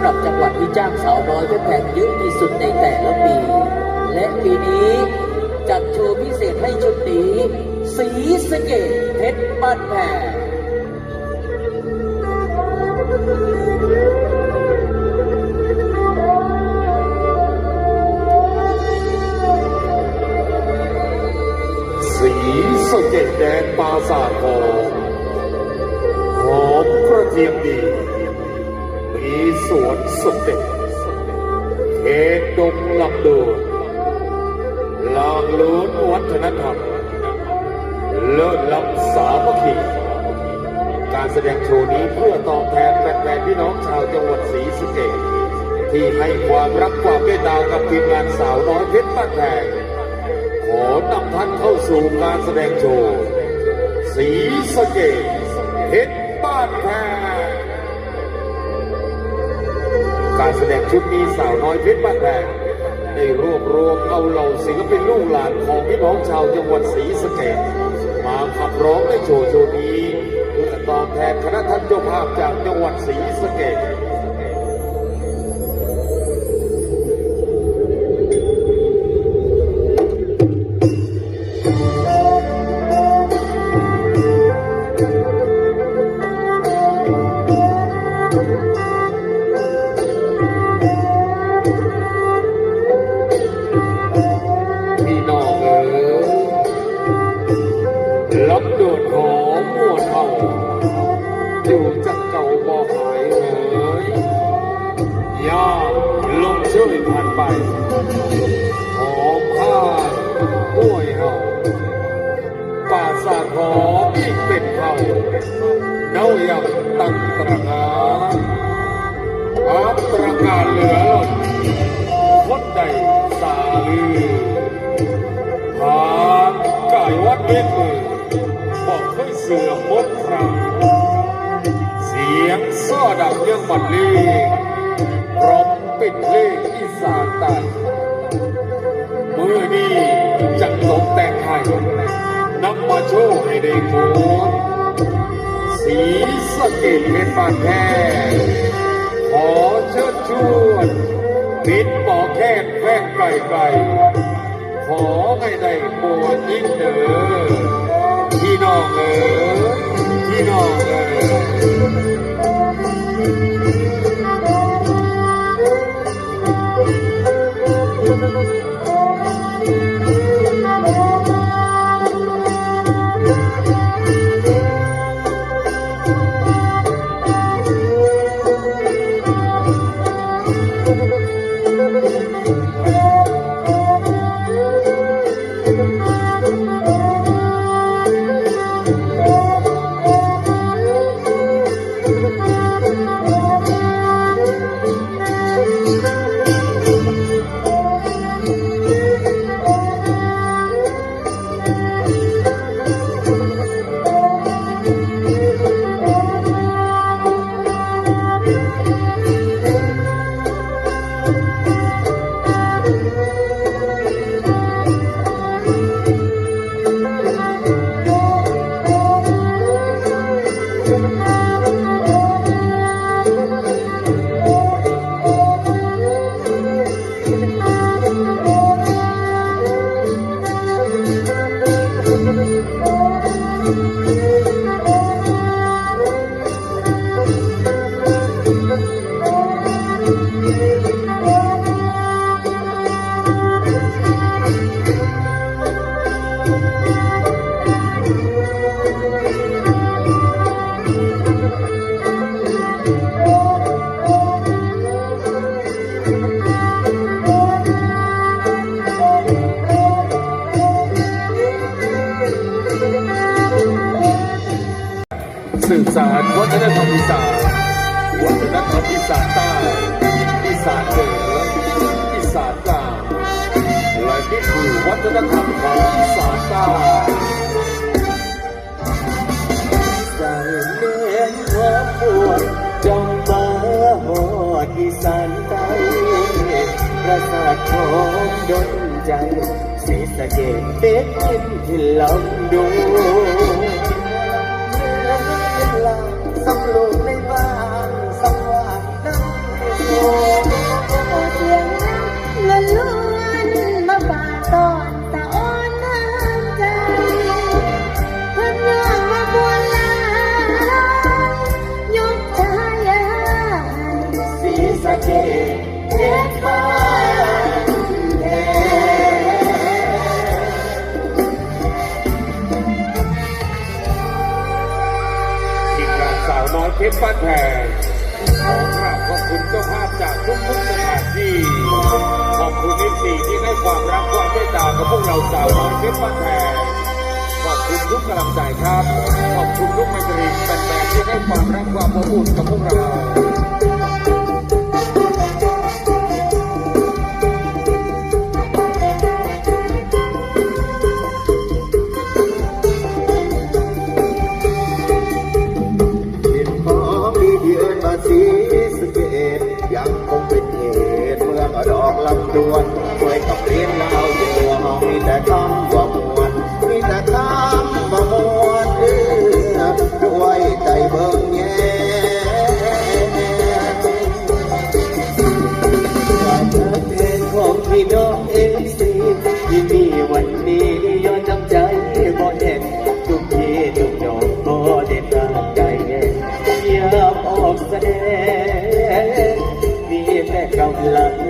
ำหรับจังหวัดที่จ้างสาวน้อยเพื่อแข่งเยอะที่สุดในแต่ละปี และปีนี้จัดโชว์พิเศษให้ชุดนี้ สีสเกตเพชรบ้านแพงสีสเก็ดแดงปราสาททองหอมกระเทียมดี สวนสมเด็จเขตดงลำดวนลางล้วนวัฒนธรรม เลิศล้ำสามัคคีการแสดงโชว์นี้เพื่อตอบแทนแฟนๆพี่น้องชาวจังหวัดศรีสะเกษที่ให้ความรักความเมตตากับทีมงานสาวน้อยเพชรบ้านแพงขอนำท่านเข้าสู่การแสดงโชว์ สีสะเกตเพชรบ้านแพง การแสดงชุดนี้สาวน้อยเพชรบ้านแพงได้รวบรวมเอาเหล่าศิลปินลูกหลานของพี่น้องชาวจังหวัดศรีสะเกษมาขับร้องในโชว์โชว์นี้เพื่อตอบแทนคณะท่านเจ้าภาพจากจังหวัดศรีสะเกษ เน่ายังตั้งตระหงานอับตระการเหลือล้นคนใดสาลือหากกายวัดเวทมือบอกเคยเสือมดครั้งเสียงซ้อดังยังบัดลีพร้อมปิดเลขอีสานใต้มือนี้จังตกแต่งให้นำมาโชว์ให้ได้โพน สีสะเกตเป็นบางแท้ขอเชิญชวนปิดปอกแค่แฝงไกลไกลขอให้ได้ปวดยิ่งเด้อพี่น้องเอ๋ยพี่น้องเอ๋ย สืบสารวัฒนธรรมอีสานวัฒนธรรมอีสานใต้อีสานเหนืออีสานกลางและนี่คือวัฒนธรรมของอีสานใต้สั่เลี้ยงหัวปวดจงมาหอดอีสานใต้ประสาทของดนใจสีสะเกตเป็ดกินที่ลำดู สับลูกในบ้านสักวันนั้นห้โต น้อยเพชรบ้านแพงขอกราบขอบคุณเจ้าภาพจากทุกทุกสถานที่ ขอบคุณที่ซีที่ให้ความรักความเมตตากับพวกเราสาวน้อยเพชรบ้านแพงขอบคุณทุกกำลังใจครับ ขอบคุณทุกมตรีแฟนๆที่ให้ความรักความอบอุ่นกับพวกเรา 啊。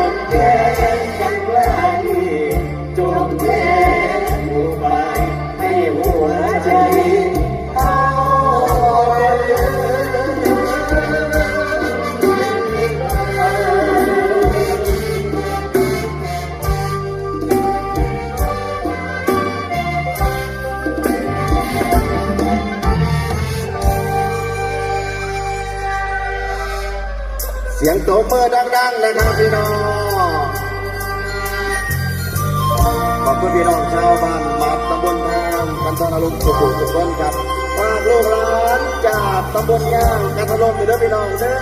เสียงโตเมื่อดังๆเลยครับพี่น้อง ขอบคุณพี่น้องชาวบ้านมาตำบลแพมกันทนอารมณ์สุขุสุขนครับฝากลูกหลานจากตำบลย่างกันทะลมไปด้วยพี่น้องเด้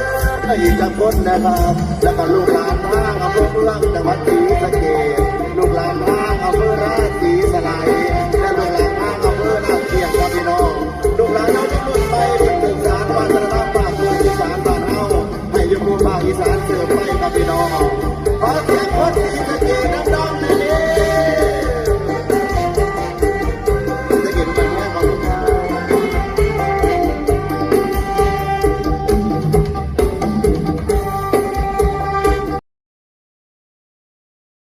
ออีกจังคนนะครับ แล้วก็ลูกหลานทางอำเภอพุ่งจังหวัดศรีสะเกดลูกหลานทางอำเภอราชสีสลายและลูกหลานทางอำเภอนาเทียงครับพี่น้อง ลูกหลานน้อ